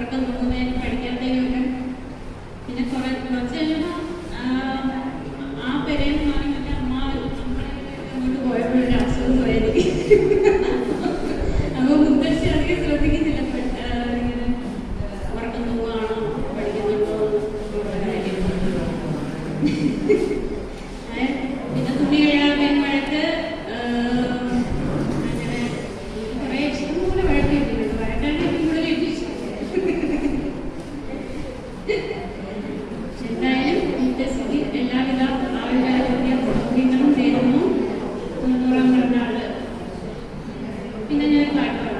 प्रबंध उन्होंने എന്തായാലും ഇന്നത്തെ സ്ഥിതി എല്ലാവിധ ആൾക്കാരുടെ ഓർമ്മകളും നേരുന്നു തൊണ്ണൂറാം പിറന്നാൾ പിന്നെ ഞാൻ പാട്ട്